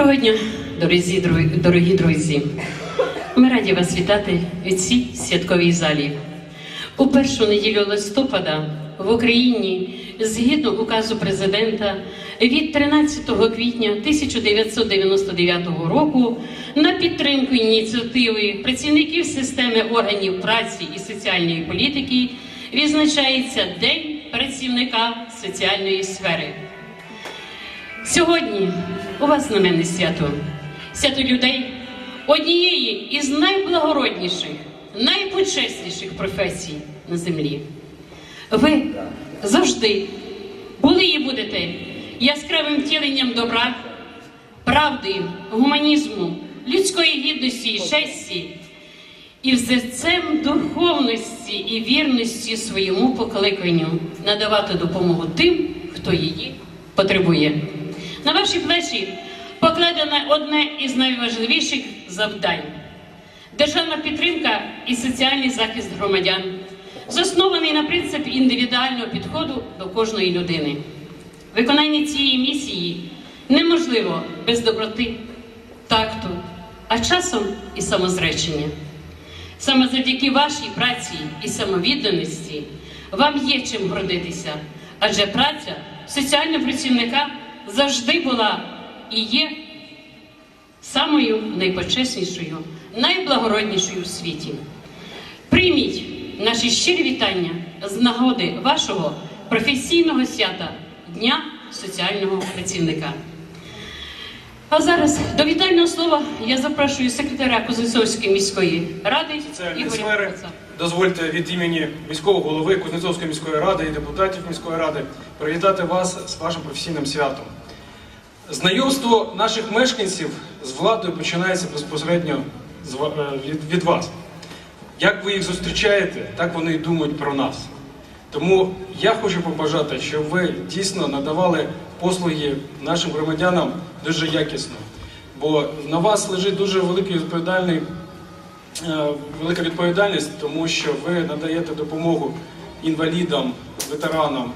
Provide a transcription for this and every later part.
Доброго дня, дорогі, дорогі друзі. Ми раді вас вітати в цій святковій залі. У першу неділю листопада в Україні, згідно указу президента від 13 квітня 1999 року, на підтримку ініціативи працівників системи органів праці і соціальної політики відзначається День працівника соціальної сфери. Сьогодні у вас знаменне свято, свято людей однієї із найблагородніших, найпочесніших професій на землі. Ви завжди були і будете яскравим втіленням добра, правди, гуманізму, людської гідності і честі, і взірцем духовності і вірності своєму покликанню надавати допомогу тим, хто її потребує. На ваші плечі покладено одне із найважливіших завдань державна підтримка і соціальний захист громадян, заснований на принципі індивідуального підходу до кожної людини. Виконання цієї місії неможливо без доброти, такту, а часом і самозречення. Саме завдяки вашій праці і самовідданості вам є чим гордитися, адже праця соціального працівника завжди була і є самою найпочеснішою, найблагороднішою у світі. Прийміть наші щирі вітання з нагоди вашого професійного свята Дня соціального працівника. А зараз до вітального слова я запрошую секретаря Кузнецовської міської ради Ігоря сфери. Дозвольте від імені міського голови Кузнецовської міської ради і депутатів міської ради привітати вас з вашим професійним святом. Знайомство наших мешканців з владою починається безпосередньо е, від, вас. Як ви їх зустрічаєте, так вони і думають про нас. Тому я хочу побажати, щоб ви дійсно надавали послуги нашим громадянам дуже якісно. Бо на вас лежить дуже великий відповідальний велика відповідальність, тому що ви надаєте допомогу інвалідам, ветеранам,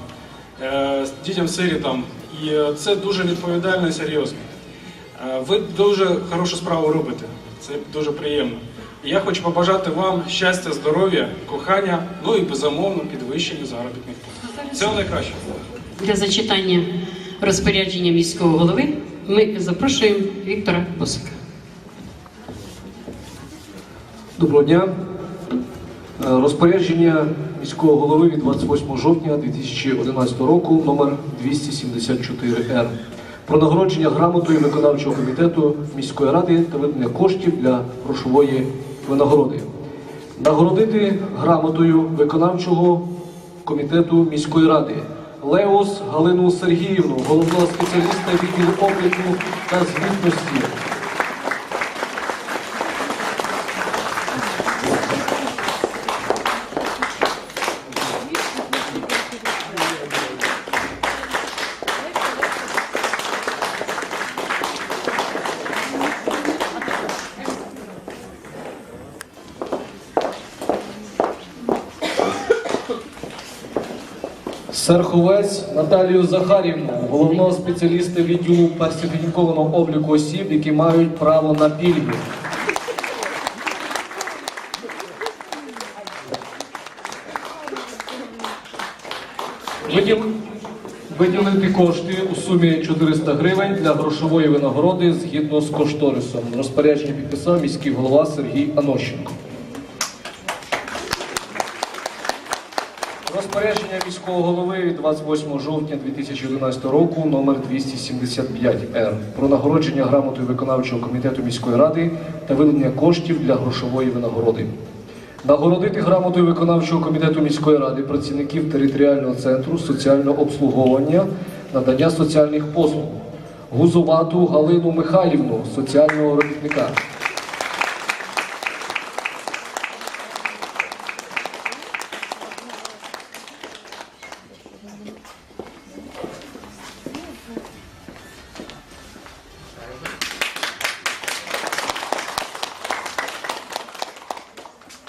е, дітям-сирітам. І е, це дуже відповідально і серйозно. Е, Ви дуже хорошу справу робите. Це дуже приємно. І я хочу побажати вам щастя, здоров'я, кохання, ну і безумовно підвищення заробітних плат. Всього найкращого. Для зачитання розпорядження міського голови ми запрошуємо Віктора Босика. Доброго дня. Е, Розпорядження міського голови від 28 жовтня 2011 року номер 274 р про нагородження грамотою виконавчого комітету міської ради та видання коштів для грошової винагороди. Нагородити грамотою виконавчого комітету міської ради Леус Галину Сергіївну, головного спеціаліста відділу обліку та звітності. Серховець Наталію Захарівну, головного спеціаліста відділу персоніфікованого обліку осіб, які мають право на пільги. Виділ- Виділити кошти у сумі 400 гривень для грошової винагороди згідно з кошторисом. Розпорядження підписав міський голова Сергій Анощенко. Розпорядження міського голови від 28 жовтня 2011 року номер 275 р про нагородження грамотою виконавчого комітету міської ради та виділення коштів для грошової винагороди. Нагородити грамотою виконавчого комітету міської ради працівників територіального центру соціального обслуговування, надання соціальних послуг. Гузувату Галину Михайлівну, соціального робітника.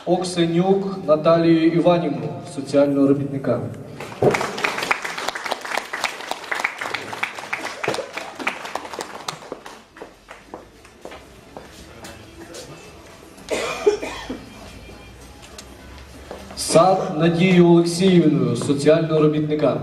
Оксенюк Наталію Іванівну, соціального робітника. Сад Надію Олексіївну, соціального робітника.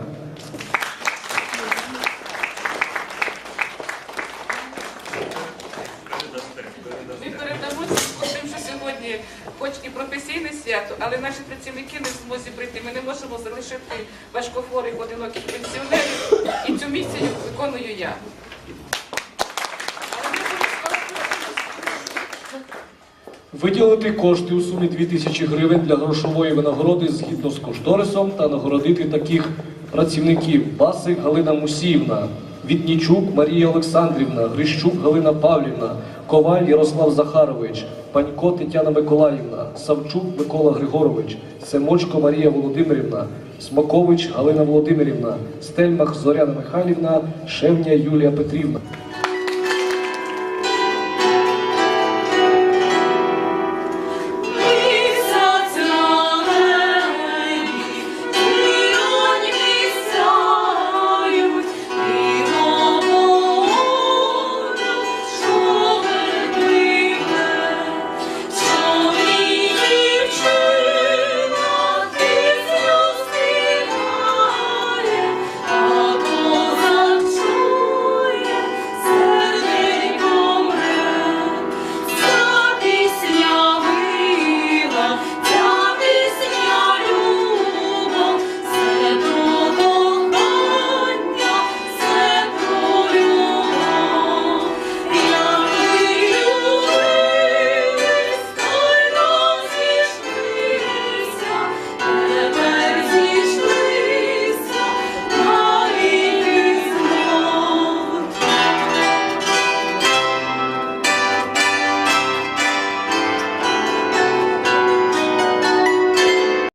Професійне свято, але наші працівники не в змозі прийти. Ми не можемо залишити важкохворих одиноких пенсіонерів. І цю місію виконую я. Виділити кошти у сумі 2000 гривень для грошової винагороди згідно з кошторисом та нагородити таких працівників Басик Галина Мусіївна, Вітнічук Марія Олександрівна, Грищук Галина Павлівна, Коваль Ярослав Захарович, Панько Тетяна Миколаївна, Савчук Микола Григорович, Семочко Марія Володимирівна, Смакович Галина Володимирівна, Стельмах Зоряна Михайлівна, Шевня Юлія Петрівна.